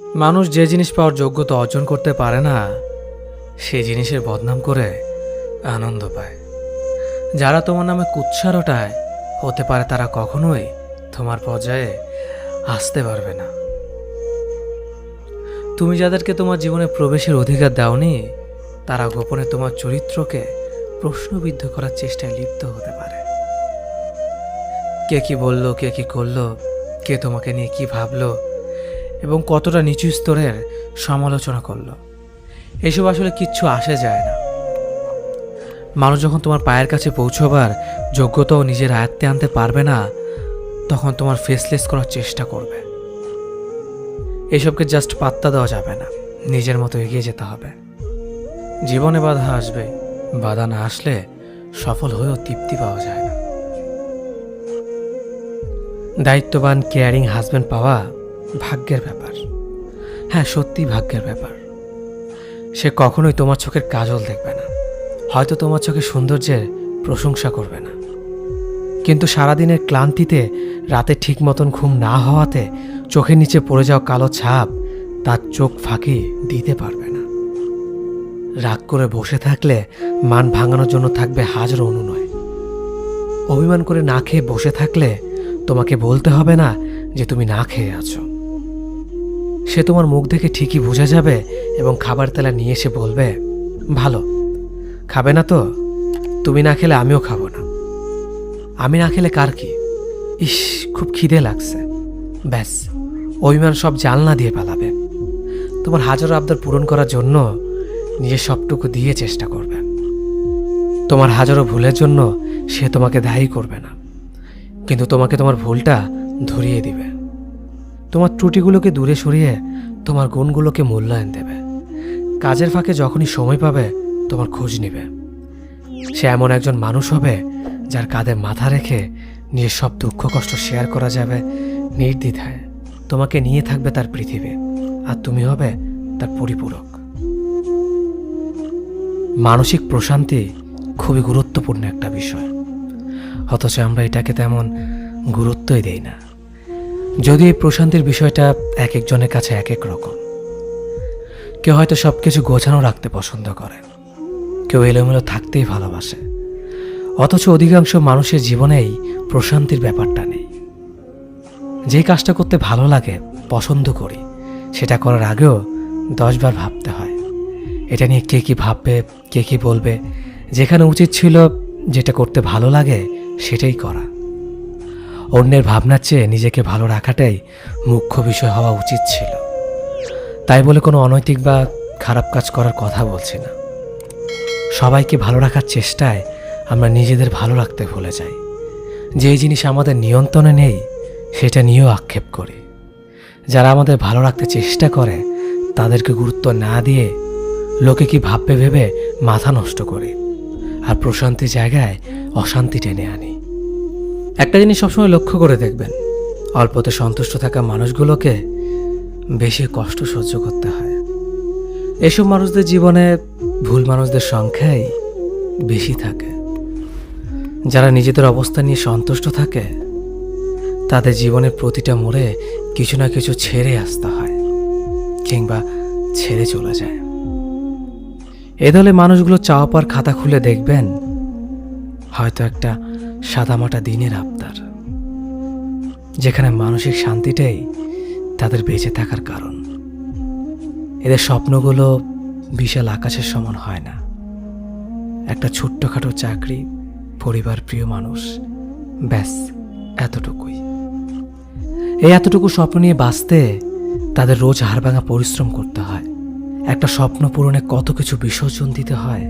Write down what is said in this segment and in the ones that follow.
মানুষ যে জিনিস পাওয়ার যোগ্যতা অর্জন করতে পারে না, সে জিনিসের বদনাম করে আনন্দ পায়। যারা তোমার নামে কুৎসা হতে পারে তারা কখনোই তোমার পর্যায়ে আসতে পারবে না। তুমি যাদেরকে তোমার জীবনে প্রবেশের অধিকার দাওনি, তারা গোপনে তোমার চরিত্রকে প্রশ্নবিদ্ধ করার চেষ্টায় লিপ্ত হতে পারে। কে কি বলল, কে কি করল, কে তোমাকে নিয়ে কি ভাবলো এবং কতটা নিচু স্তরের সমালোচনা করল। এসব আসলে কিচ্ছু আসে যায় না। মানুষ যখন তোমার পায়ের কাছে পৌঁছবার যোগ্যতাও নিজের আয়ত্তে আনতে পারবে না, তখন তোমার ফেসলেস করার চেষ্টা করবে। এসবকে জাস্ট পাত্তা দেওয়া যাবে না। নিজের মতো এগিয়ে যেতে হবে। জীবনে বাধা আসবে, বাধা না আসলে সফল হয়েও তৃপ্তি পাওয়া যায় না। দায়িত্ববান কেয়ারিং হাজব্যান্ড পাওয়া ভাগ্যের ব্যাপার। হ্যাঁ সত্যি ভাগ্যের ব্যাপার। সে কখনোই তোমার চোখের কাজল দেখবে না। হয়তো তোমার চোখে সৌন্দর্যের প্রশংসা করবে না। কিন্তু সারাদিনের ক্লান্তিতে, রাতে ঠিক মতন ঘুম না হওয়াতে, চোখের নিচে পড়ে যাওয়া কালো ছাপ তার চোখ ফাঁকি দিতে পারবে না। রাগ করে বসে থাকলে মান ভাঙানোর জন্য থাকবে হাজার অনুনয়। অভিমান করে না খেয়ে বসে থাকলে তোমাকে বলতে হবে না যে তুমি না খেয়ে আছো। সে তোমার মুখ দেখে ঠিকই বোঝা যাবে এবং খাবার তেলা নিয়ে এসে বলবে, ভালো, খাবে না তো? তুমি না খেলে আমিও খাব না। আমি না খেলে কার কি? ইস, খুব খিদে লাগছে। ব্যাস, অভিমান সব জালনা দিয়ে পালাবে। তোমার হাজারো আবদার পূরণ করার জন্য নিজের সবটুকু দিয়ে চেষ্টা করবে। তোমার হাজারো ভুলের জন্য সে তোমাকে দায়ী করবে না। কিন্তু তোমাকে তোমার ভুলটা ধরিয়ে দিবে। তোমার ত্রুটিগুলোকে দূরে সরিয়ে তোমার গুণগুলোকে মূল্যায়ন দেবে। কাজের ফাঁকে যখনই সময় পাবে, তোমার খোঁজ নেবে। সে এমন একজন মানুষ হবে যার কাঁধে মাথা রেখে নিজের সব দুঃখ কষ্ট শেয়ার করা যাবে নির্দ্বিধায়। তোমাকে নিয়ে থাকবে তার পৃথিবী, আর তুমি হবে তার পরিপূরক। মানসিক প্রশান্তি খুবই গুরুত্বপূর্ণ একটা বিষয়। অথচ আমরা এটাকে তেমন গুরুত্বই দেই না। যদি এই প্রশান্তির বিষয়টা এক একজনের কাছে এক এক রকম। কেউ হয়তো সব কিছু গোছানো রাখতে পছন্দ করে। কেউ এলোমেলো থাকতেই ভালোবাসে। অথচ অধিকাংশ মানুষের জীবনেই প্রশান্তির ব্যাপারটা নেই। যে কাজটা করতে ভালো লাগে, পছন্দ করি, সেটা করার আগেও দশবার ভাবতে হয়। এটা নিয়ে কে কি ভাববে, কে কি বলবে, যেখানে উচিত ছিল যেটা করতে ভালো লাগে, সেটাই করা। অন্যের ভাবনার চেয়ে নিজেকে ভালো রাখাটাই মুখ্য বিষয় হওয়া উচিত ছিল। তাই বলে কোনো অনৈতিক বা খারাপ কাজ করার কথা বলছি না। সবাইকে ভালো রাখার চেষ্টায় আমরা নিজেদের ভালো রাখতে ভুলে যাই। যেই জিনিস আমাদের নিয়ন্ত্রণে নেই, সেটা নিয়েও আক্ষেপ করি। যারা আমাদের ভালো রাখতে চেষ্টা করে, তাদেরকে গুরুত্ব না দিয়ে লোকে কি ভাববে, ভেবে মাথা নষ্ট করি, আর প্রশান্তির জায়গায় অশান্তি টেনে আনি। একটা জিনিস সবসময় লক্ষ্য করে দেখবেন, অল্পতে সন্তুষ্ট থাকা মানুষগুলোকে বেশি কষ্ট সহ্য করতে হয়। এসব মানুষদের জীবনে ভুল মানুষদের সংখ্যাই বেশি থাকে। যারা নিজেদের অবস্থা নিয়ে সন্তুষ্ট থাকে, তাদের জীবনের প্রতিটা মোড়ে কিছু না কিছু ছেড়ে আসতে হয়, কিংবা ছেড়ে চলে যায়। এ দলে মানুষগুলো চাওয়া পাওয়ার খাতা খুলে দেখবেন, হয়তো একটা সাদামাটা দিনের আবদার, যেখানে মানসিক শান্তিটাই তাদের বেঁচে থাকার কারণ। এদের স্বপ্নগুলো বিশাল আকাশের সমান হয় না। একটা ছোট্টখাটো চাকরি, পরিবার প্রিয় মানুষ, ব্যাস, এতটুকুই। এই এতটুকু স্বপ্ন নিয়ে বাঁচতে তাদের রোজ হাড়ভাঙা পরিশ্রম করতে হয়। একটা স্বপ্ন পূরণে কত কিছু বিসর্জন দিতে হয়?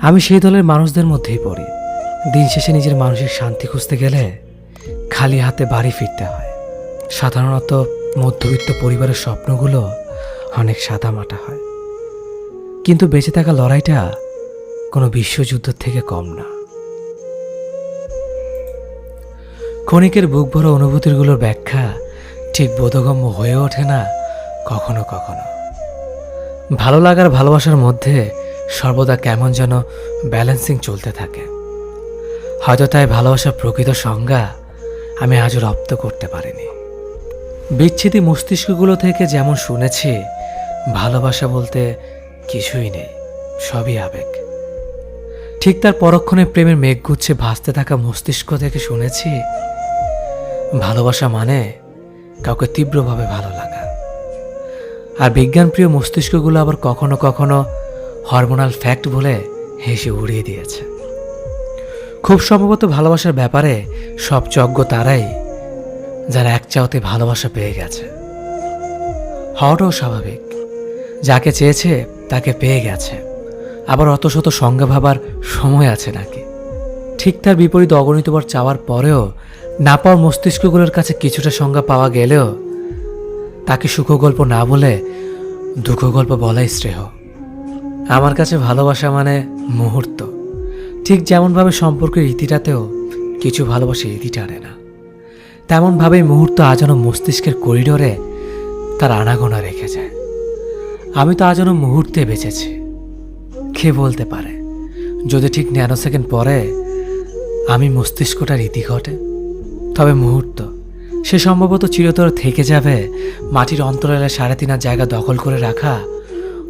আমি সেই দলের মানুষদের মধ্যেই পড়ি। দিন শেষে নিজের মানসিক শান্তি খুঁজতে গেলে খালি হাতে বাড়ি ফিরতে হয়। সাধারণত মধ্যবিত্ত পরিবারের স্বপ্নগুলো অনেক সাদা মাটা হয়। কিন্তু বেঁচে থাকা লড়াইটা কোনো বিশ্বযুদ্ধ থেকে কম না। ক্ষণিকের বুক ভরা অনুভূতিগুলোর ব্যাখ্যা ঠিক বোধগম্য হয়ে ওঠে না কখনো কখনো। ভালো লাগার ভালোবাসার মধ্যে সর্বদা কেমন যেন ব্যালেন্সিং চলতে থাকে। হয়তো তাই ভালোবাসার প্রকৃত সংজ্ঞা আমি আজও রপ্ত করতে পারিনি। বিচ্ছেদী মস্তিষ্কগুলো থেকে যেমন শুনেছি, ভালোবাসা বলতে কিছুই নেই, সবই আবেগ। ঠিক তার পরক্ষণে প্রেমের মেঘ মেঘগুচ্ছে ভাসতে থাকা মস্তিষ্ক থেকে শুনেছি, ভালোবাসা মানে কাউকে তীব্রভাবে ভালো লাগা। আর বিজ্ঞানপ্রিয় মস্তিষ্কগুলো আবার কখনো কখনো হরমোনাল ফ্যাক্ট বলে হেসে উড়িয়ে দিয়েছে। খুব সম্ভবত ভালোবাসার ব্যাপারে সব যজ্ঞ তারাই যারা এক চাওতে ভালোবাসা পেয়ে গেছে। হওয়াটাও স্বাভাবিক। যাকে চেয়েছে তাকে পেয়ে গেছে। আবার অত শত সংজ্ঞা ভাবার সময় আছে নাকি? ঠিক তার বিপরীত অগণিতবার চাওয়ার পরেও না পাওয়ার মস্তিষ্কগুলোর কাছে কিছুটা সংজ্ঞা পাওয়া গেলেও তাকে সুখগল্প না বলে দুঃখ গল্প বলাই শ্রেয়। আমার কাছে ভালোবাসা মানে মুহূর্ত। ঠিক যেমনভাবে সম্পর্কের ইতিটাতেও কিছু ভালোবাসা ইতি টানে না, তেমনভাবেই মুহূর্ত আজানো মস্তিষ্কের করিডোরে তার আনাগোনা রেখে যায়। আমি তো আজানো মুহূর্তে বেঁচেছি, কে বলতে পারে? যদি ঠিক ন্যানো সেকেন্ড পরে আমি মস্তিষ্কটার ইতি ঘটে, তবে মুহূর্ত, সে সম্ভবত চিরতর থেকে যাবে, মাটির অন্তরালে সাড়ে তিন হাত জায়গা দখল করে রাখা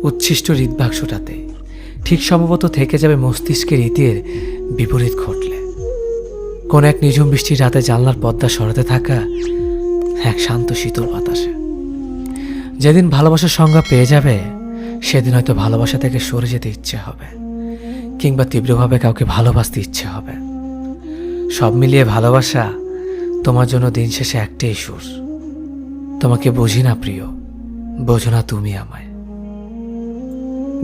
উচ্ছিষ্ট হৃদবাক্সটাতে ঠিক সম্ভবত থেকে যাবে মস্তিষ্কের ইতির বিপরীত ঘটলে। কোন এক নিঝুম বৃষ্টির রাতে জানলার পদ্মা সরাতে থাকা এক শান্ত শীতল বাতাসে। যেদিন ভালোবাসার সংজ্ঞা পেয়ে যাবে, সেদিন হয়তো ভালোবাসা থেকে সরে যেতে ইচ্ছে হবে, কিংবা তীব্রভাবে কাউকে ভালোবাসতে ইচ্ছে হবে। সব মিলিয়ে ভালোবাসা তোমার জন্য দিন শেষে একটাই সুর। তোমাকে বুঝি না প্রিয়, বোঝো না তুমি আমায়।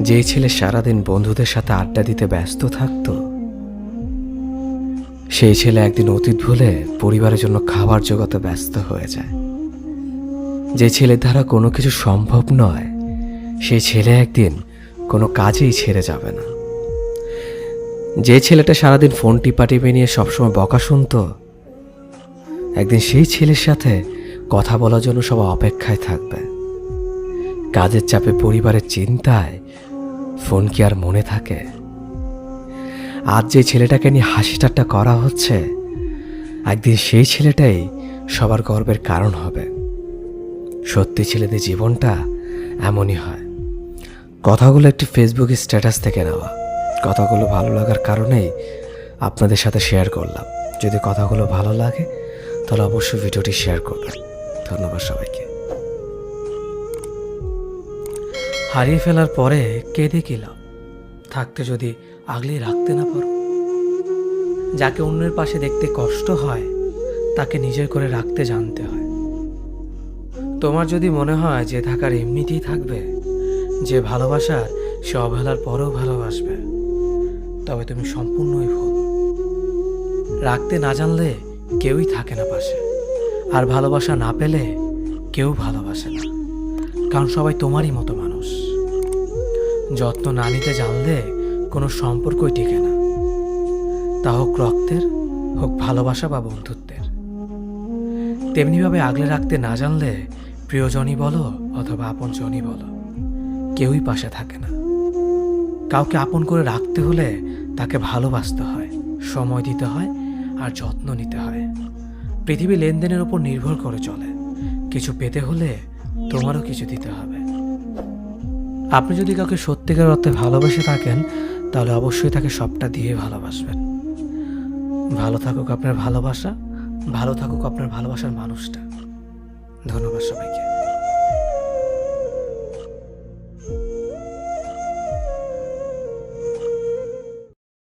যে ছেলে সারাদিন বন্ধুদের সাথে আড্ডা দিতে ব্যস্ত থাকতো, সেই ছেলে একদিন অতীত ভুলে পরিবারের জন্য খাবার জোগাতে ব্যস্ত হয়ে যায়। যে ছেলের দ্বারা কোনো কিছু সম্ভব নয় সেই ছেলে একদিন কোনো কাজেই ছেড়ে যাবে না। যে ছেলেটা সারাদিন ফোন টিপাটিপি নিয়ে সবসময় বকা শুনতো, একদিন সেই ছেলের সাথে কথা বলার জন্য সব অপেক্ষায় থাকবে। কাজের চাপে পরিবারের চিন্তায় ফোন কি আর মনে থাকে? আজ যে ছেলেটাকে নিয়ে হাসি ঠাট্টা করা হচ্ছে, একদিন সেই ছেলেটাই সবার গর্বের কারণ হবে। সত্যি ছেলেদের জীবনটা এমনই হয়। কথাগুলো একটি ফেসবুক স্ট্যাটাস থেকে নেওয়া। কথাগুলো ভালো লাগার কারণেই আপনাদের সাথে শেয়ার করলাম। যদি কথাগুলো ভালো লাগে, তাহলে অবশ্যই ভিডিওটি শেয়ার করবেন। ধন্যবাদ সবাইকে। হারিয়ে ফেলার পরে কেঁদে কি লাভ? থাকতে যদি আগলে রাখতে না পারো। যাকে অন্যের পাশে দেখতে কষ্ট হয়, তাকে নিজের করে রাখতে জানতে হয়। তোমার যদি মনে হয় যে থাকার এমনিতেই থাকবে, যে ভালোবাসার সে অবহেলার পরেও ভালোবাসবে, তবে তুমি সম্পূর্ণই ভুল। রাখতে না জানলে কেউই থাকে না পাশে, আর ভালোবাসা না পেলে কেউ ভালোবাসে না। কারণ সবাই তোমারই মতো যত্ন না নিতে জানলে কোনো সম্পর্কই টিকে না। তা হোক রক্তের, হোক ভালোবাসা বা বন্ধুত্বের। তেমনিভাবে আগলে রাখতে না জানলে প্রিয়জনই বলো অথবা আপনজনই বলো, কেউই পাশে থাকে না। কাউকে আপন করে রাখতে হলে তাকে ভালোবাসতে হয়, সময় দিতে হয় আর যত্ন নিতে হয়। পৃথিবী লেনদেনের উপর নির্ভর করে চলে। কিছু পেতে হলে তোমারও কিছু দিতে হবে। আপনি যদি কাউকে সত্যিকার অর্থে ভালোবেসে থাকেন, তাহলে অবশ্যই তাকে সবটা দিয়ে ভালোবাসবেন। ভালো থাকুক আপনার ভালোবাসা, ভালো থাকুক আপনার ভালোবাসার মানুষটা। ধন্যবাদ সবাইকে।